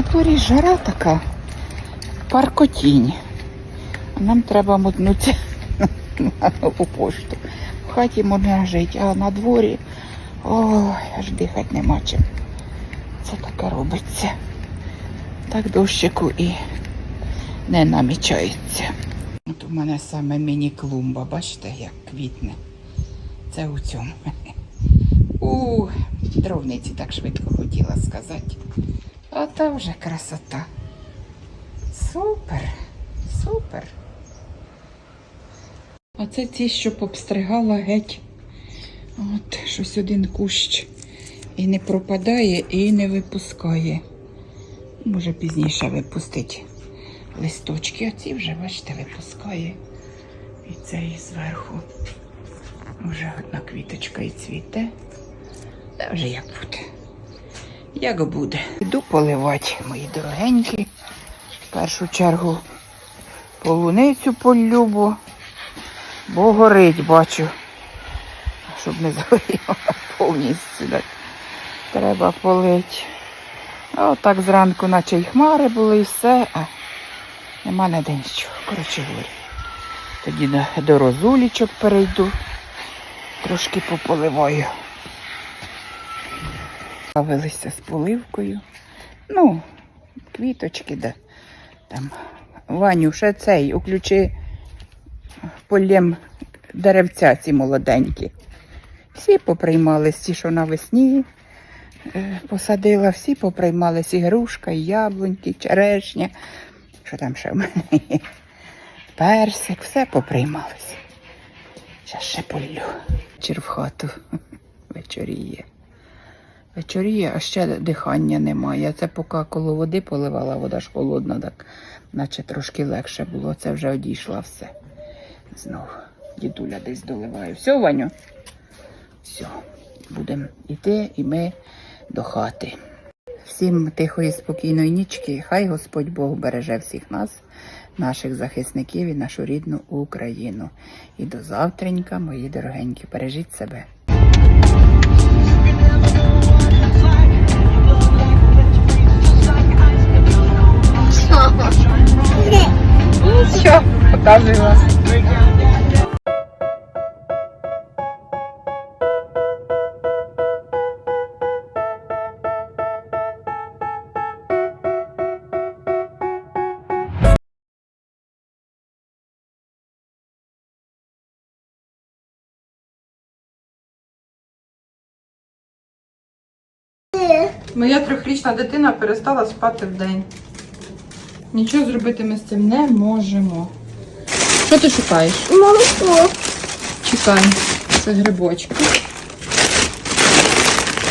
На дворі жара така, паркотінь. А нам треба мотнутися у пошту. В хаті можна жити, а на дворі ой, аж дихати нема чим. Це таке робиться. Так дощику і не намічається. От у мене саме міні-клумба, бачите, як квітне. Це у цьому. У дровниці так швидко хотіла сказати. А та вже красота. Супер, супер. А це ті, що обстригала геть. От щось один кущ і не пропадає, і не випускає. Може пізніше випустить листочки, а ці вже, бачите, випускає. І цей зверху. Вже одна квіточка і цвіте. Та вже як буде. Як буде. Йду поливати, мої дорогенькі. В першу чергу полуницю полюбу, бо горить, бачу. Щоб не згоріла повністю. Треба полити. А отак зранку, наче й хмари були, і все, а нема на день що. Коротше говоря. Тоді до розулічок перейду, трошки пополиваю. Бавилися з поливкою. Ну, квіточки, да. Там. Ваню, ще цей, уключи полєм деревця ці молоденькі. Всі поприймались, ті, що навесні е, посадила, всі поприймались і грушка, і яблуньки, і черешня. Що там ще в мене? Персик, все поприймалось. Зараз ще полю. Чер вечоріє. Вечоріє, а ще дихання немає. Це поки коло води поливала, вода ж холодна, так наче трошки легше було. Це вже одійшла все. Знов дідуля десь доливає. Все, Ваню? Все. Будемо йти і ми до хати. Всім тихої, спокійної нічки. Хай Господь Бог береже всіх нас, наших захисників і нашу рідну Україну. І до завтренька, мої дорогенькі, бережіть себе. Що, показую вас. Моя трьохрічна дитина перестала спати вдень. Нічого зробити ми з цим не можемо. Що ти шукаєш? Молоко. Чекай. Це грибочки.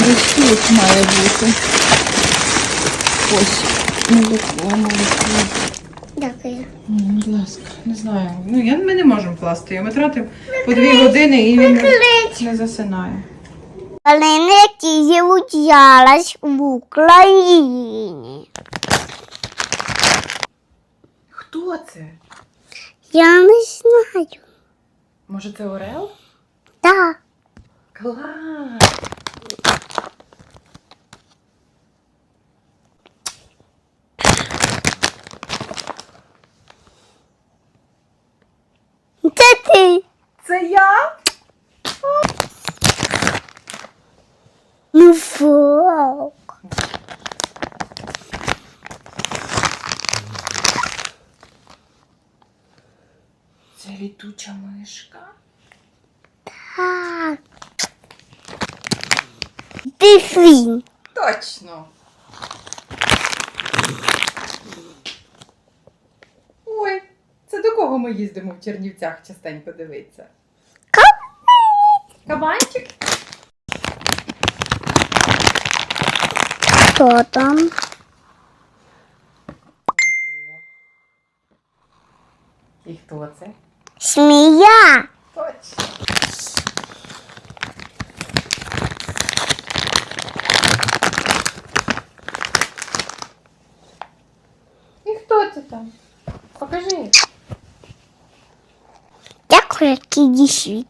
Ось тут має бути. Ось. Молоко, молоко. Дякую. Будь ласка, не знаю. Ну, я, ми не можемо класти його. Ми тратимо по дві години і він не засинає. Калиники живуть зараз в Україні. Хто це? Я не знаю. Може це Орел? Так. Клас! Це ти. Це я? Ну фок. Це літуча мишка. Так. Свін. Точно. Ой, це до кого ми їздимо в Чернівцях частенько дивитися? Кабанчик? Хто там? І хто це? Смія. І хто це там? Покажи. Дякую, який світ.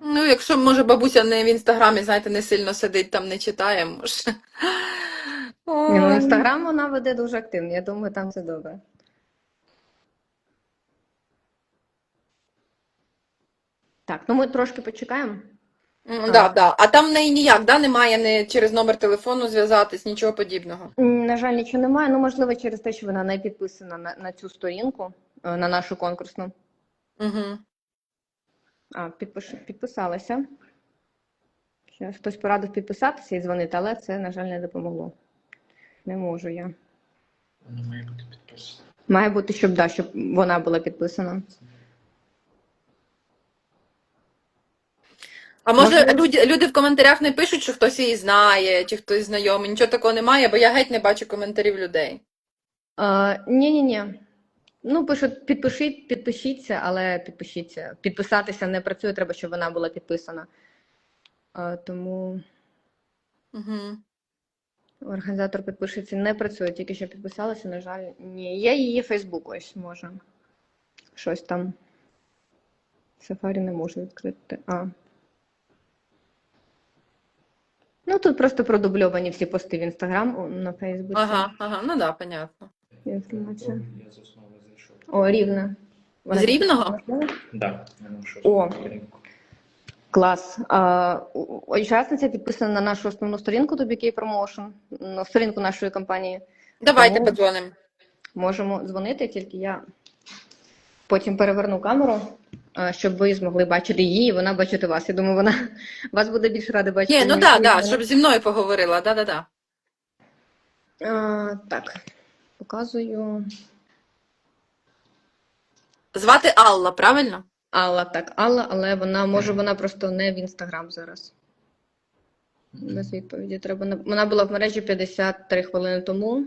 Ну, якщо може, бабуся не в інстаграмі, знаєте, не сильно сидить там, не читає, може. Ні, ну, Інстаграм вона веде дуже активно. Я думаю, там все добре. Так, ну ми трошки почекаємо. М, Да, да. А там в неї ніяк, да? Немає не через номер телефону зв'язатись, нічого подібного. На жаль, нічого немає. Ну, можливо, через те, що вона не підписана на, на цю сторінку, е, на нашу конкурсну. Угу. А, підпиш... підписалася. Зараз хтось порадив підписатися і дзвонити, але це, на жаль, не допомогло. Не можу я. Воно має бути підписано. Має бути, щоб, да, щоб вона була підписана. А може Можливо. люди, люди в коментарях не пишуть, що хтось її знає, чи хтось знайомий, нічого такого немає, бо я геть не бачу коментарів людей. Ні-ні-ні. Ну, пишуть, підпишіть, підпишіться, але підпишіться. Підписатися не працює, треба, щоб вона була підписана. А, тому Угу. організатор підпишеться не працює, тільки що підписалася, на жаль, ні. Є її Фейсбук ось може. Щось там. Сафарі не можу відкрити. А. Ну, тут просто продубльовані всі пости в Інстаграм на Фейсбуці. Ага, ага, ну да, понятно. Інформація. О, рівна. З Рівного? Да, я знайшов О. Клас. А, у- учасниця підписана на нашу основну сторінку ToBK Promotion, на сторінку нашої компанії. Давайте Тому- подзвонимо. Можемо дзвонити, тільки я потім переверну камеру, щоб ви змогли бачити її, і вона бачити вас. Я думаю, вона вас буде більше рада бачити. Ні, ну ніж да, да, щоб зі мною поговорила, да, да, да. А, так, показую. Звати Алла, правильно? Алла, так, Алла, але вона може вона просто не в інстаграм зараз. Без відповіді треба. Вона була в мережі 53 хвилини тому.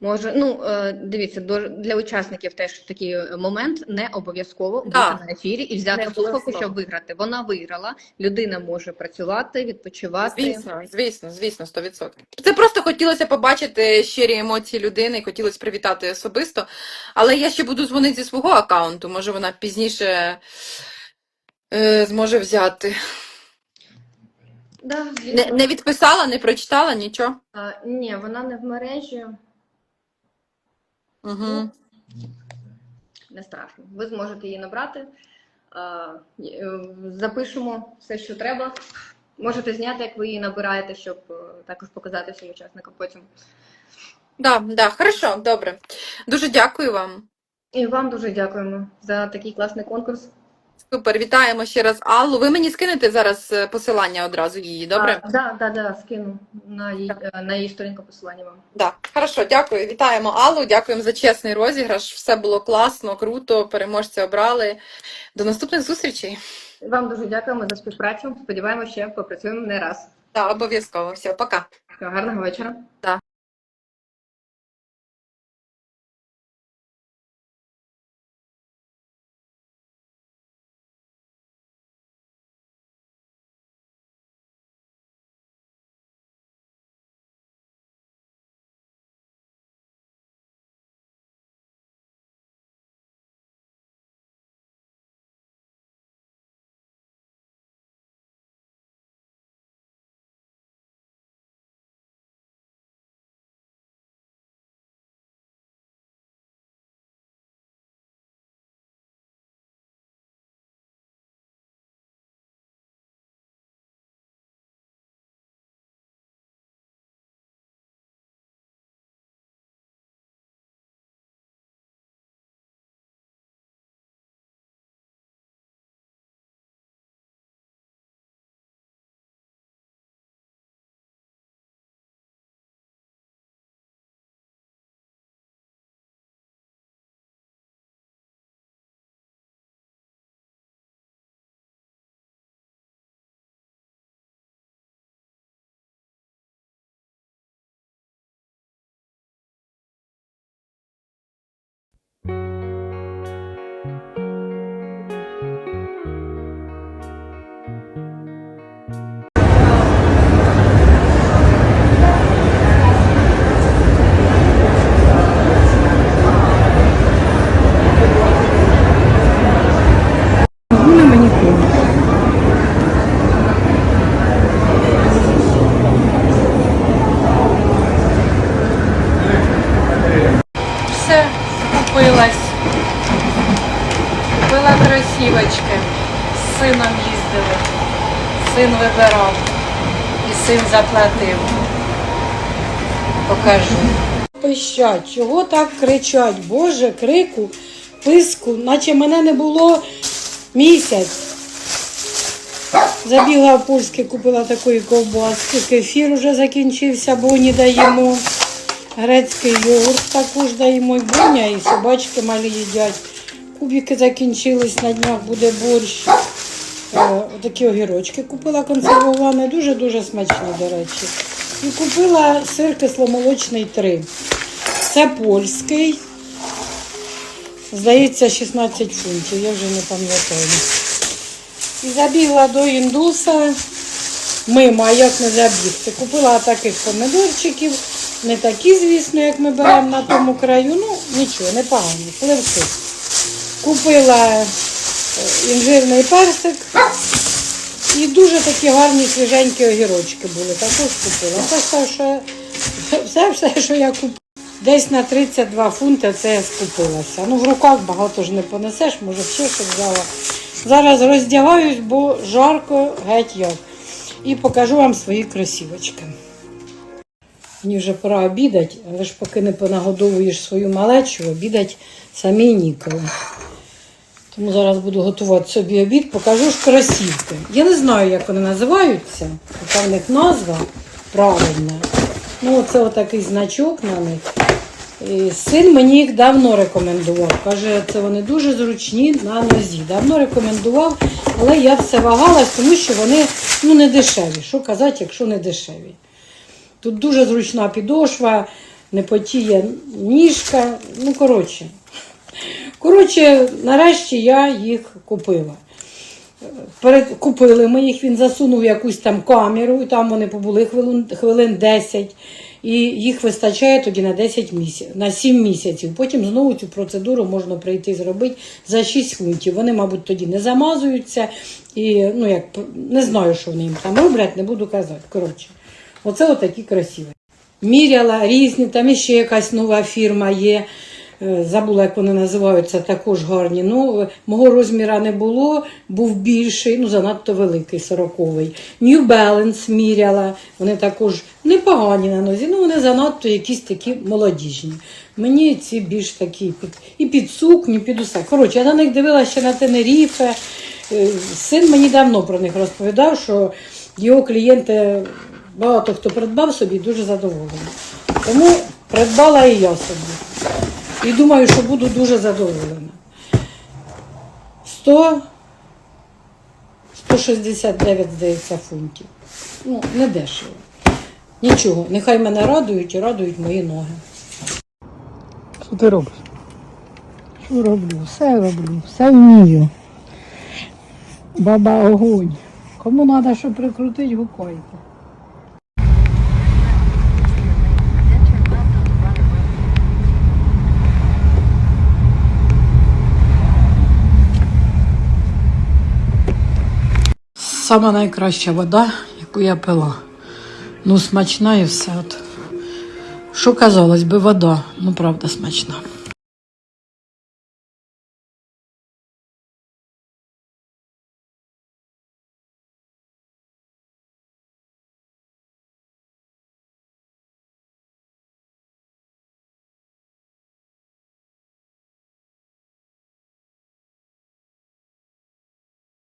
Може, ну е, дивіться, для учасників теж такий е, момент не обов'язково бути Да. на ефірі і взяти слухавку, щоб виграти. Вона виграла, людина може працювати, відпочивати. Звісно, звісно, звісно, 100%. Це просто хотілося побачити щирі емоції людини, хотілося привітати особисто. Але я ще буду дзвонити зі свого аккаунту, може вона пізніше е, зможе взяти. Да, Не, не відписала, не прочитала, нічого. А, ні, вона не в мережі. Угу. Не страшно. Ви зможете її набрати. Е, Запишемо все, що треба. Можете зняти, як ви її набираєте, щоб е, також показати всім учасникам потім. Да, да, хорошо, добре. Дуже дякую вам. І вам дуже дякуємо за такий класний конкурс. Супер, вітаємо ще раз Аллу. Ви мені скинете зараз е, посилання одразу її, добре? Так, да, да, да, скину на її, е, на її сторінку посилання вам. Да, хорошо, дякую. Вітаємо Аллу. Дякуємо за чесний розіграш. Все було класно, круто. Переможця обрали. До наступних зустрічей. Вам дуже дякуємо за співпрацю. Сподіваємося, ще попрацюємо не раз. Да, обов'язково. Все, пока. Гарного вечора. Син вибирав. І син заплатив. Покажу. пищать, чого так кричать? Боже, крику, писку, наче мене не було місяць. Забігла в Польське, купила такої ковбаски, кефір вже закінчився, боні даємо. Грецький йогурт також даємо, і боня, і собачки малі їдять. Кубики закінчились на днях, буде борщ. Е, Такі огірочки купила консервовані, дуже-дуже смачні, до речі. І купила сир кисломолочний 3. Це польський. Здається, 16 фунтів, я вже не пам'ятаю. І забігла до індуса мимо, а як не забігти. Купила таких помидорчиків, не такі, звісно, як ми беремо на тому краю. Ну, нічого, непогані, пливки. Купила інжирний персик. І дуже такі гарні свіженькі огірочки були. Також купила. Це все, що, все, все, що я купила. Десь на 32 фунти це я скупилася. Ну, в руках багато ж не понесеш, може ще щось взяла. Зараз роздягаюсь, бо жарко геть як. І покажу вам свої кросівочки. Мені вже пора обідати, але ж поки не понагодовуєш свою малечу, обідать самі ніколи. Тому зараз буду готувати собі обід, покажу ж кросівки. Я не знаю, як вони називаються, яка в них назва правильна. Ну, оце отакий значок на них. І син мені їх давно рекомендував. Каже, це вони дуже зручні на нозі. Давно рекомендував, але я все вагалась, тому що вони ну, не дешеві. Що казати, якщо не дешеві? Тут дуже зручна підошва, не потіє ніжка. Ну, коротше. Коротше, нарешті я їх купила. Перед, купили ми їх, він засунув якусь там камеру, і там вони побули хвилин, хвилин 10, і їх вистачає тоді на 10 місяців, на 7 місяців. Потім знову цю процедуру можна прийти зробити за 6 фунтів. Вони, мабуть, тоді не замазуються, і ну, як, не знаю, що вони їм там роблять, не буду казати. Коротше, оце отакі красиві. Міряла різні, там іще якась нова фірма є. Е, Забула, як вони називаються, також гарні. Ну, е, мого розміра не було, був більший, ну занадто великий, сороковий. New Balance міряла, вони також непогані на нозі, ну вони занадто якісь такі молодіжні. Мені ці більш такі і під сукню, під усе. Коротше, я на них дивилася ще на Тенеріфе. Е, Син мені давно про них розповідав, що його клієнти, багато хто придбав собі, дуже задоволені. Тому придбала і я собі. І думаю, що буду дуже задоволена. 100, 169, здається, фунтів. Ну, не дешево. Нічого, нехай мене радують і радують мої ноги. Що ти робиш? Що роблю? Все роблю, все вмію. Баба огонь. Кому треба, що прикрутити, гукайте. Сама найкраща вода, яку я пила. Ну, смачна і все. От. Що казалось би, вода, ну правда смачна.